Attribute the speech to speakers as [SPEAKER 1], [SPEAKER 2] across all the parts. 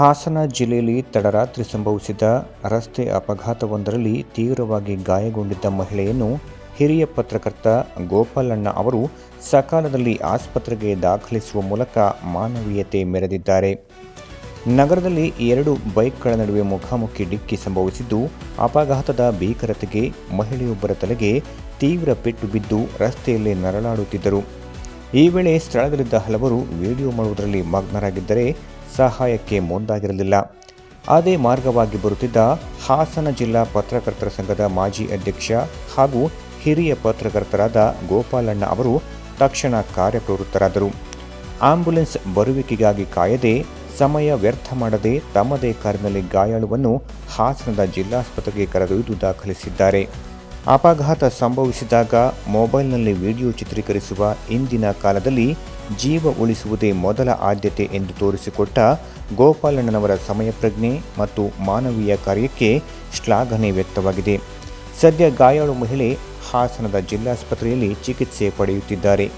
[SPEAKER 1] ಹಾಸನ ಜಿಲ್ಲೆಯಲ್ಲಿ ತಡರಾತ್ರಿ ಸಂಭವಿಸಿದ ರಸ್ತೆ ಅಪಘಾತವೊಂದರಲ್ಲಿ ತೀವ್ರವಾಗಿ ಗಾಯಗೊಂಡಿದ್ದ ಮಹಿಳೆಯನ್ನು ಹಿರಿಯ ಪತ್ರಕರ್ತ ಗೋಪಾಲಣ್ಣ ಅವರು ಸಕಾಲದಲ್ಲಿ ಆಸ್ಪತ್ರೆಗೆ ದಾಖಲಿಸುವ ಮೂಲಕ ಮಾನವೀಯತೆ ಮೆರೆದಿದ್ದಾರೆ. ನಗರದಲ್ಲಿ ಎರಡು ಬೈಕ್ಗಳ ನಡುವೆ ಮುಖಾಮುಖಿ ಡಿಕ್ಕಿ ಸಂಭವಿಸಿದ್ದು, ಅಪಘಾತದ ಭೀಕರತೆಗೆ ಮಹಿಳೆಯೊಬ್ಬರ ತಲೆಗೆ ತೀವ್ರ ಪೆಟ್ಟು ಬಿದ್ದು ರಸ್ತೆಯಲ್ಲೇ ನರಳಾಡುತ್ತಿದ್ದರು. ಈ ವೇಳೆ ಸ್ಥಳದಲ್ಲಿದ್ದ ಹಲವರು ವಿಡಿಯೋ ಮಾಡುವುದರಲ್ಲಿ ಮಗ್ನರಾಗಿದ್ದರೆ ಸಹಾಯಕ್ಕೆ ಮುಂದಾಗಿರಲಿಲ್ಲ. ಅದೇ ಮಾರ್ಗವಾಗಿ ಬರುತ್ತಿದ್ದ ಹಾಸನ ಜಿಲ್ಲಾ ಪತ್ರಕರ್ತರ ಸಂಘದ ಮಾಜಿ ಅಧ್ಯಕ್ಷ ಹಾಗೂ ಹಿರಿಯ ಪತ್ರಕರ್ತರಾದ ಗೋಪಾಲಣ್ಣ ಅವರು ತಕ್ಷಣ ಕಾರ್ಯಪ್ರವೃತ್ತರಾದರು. ಆಂಬ್ಯುಲೆನ್ಸ್ ಬರುವಿಕೆಗಾಗಿ ಕಾಯದೆ, ಸಮಯ ವ್ಯರ್ಥ ಮಾಡದೆ ತಮ್ಮದೇ ಕಾರಿನಲ್ಲಿ ಗಾಯಾಳುವನ್ನು ಹಾಸನದ ಜಿಲ್ಲಾಸ್ಪತ್ರೆಗೆ ಕರೆದೊಯ್ದು ದಾಖಲಿಸಿದ್ದಾರೆ. ಅಪಘಾತ ಸಂಭವಿಸಿದಾಗ ಮೊಬೈಲ್ನಲ್ಲಿ ವಿಡಿಯೋ ಚಿತ್ರೀಕರಿಸುವ ಇಂದಿನ ಕಾಲದಲ್ಲಿ ಜೀವ ಉಳಿಸುವುದೇ ಮೊದಲ ಆದ್ಯತೆ ಎಂದು ತೋರಿಸಿಕೊಟ್ಟ ಗೋಪಾಲಣ್ಣನವರ ಸಮಯಪ್ರಜ್ಞೆ ಮತ್ತು ಮಾನವೀಯ ಕಾರ್ಯಕ್ಕೆ ಶ್ಲಾಘನೆ ವ್ಯಕ್ತವಾಗಿದೆ. ಸದ್ಯ ಗಾಯಾಳು ಮಹಿಳೆ ಹಾಸನದ ಜಿಲ್ಲಾಸ್ಪತ್ರೆಯಲ್ಲಿ ಚಿಕಿತ್ಸೆ ಪಡೆಯುತ್ತಿದ್ದಾರೆ.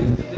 [SPEAKER 1] Gracias.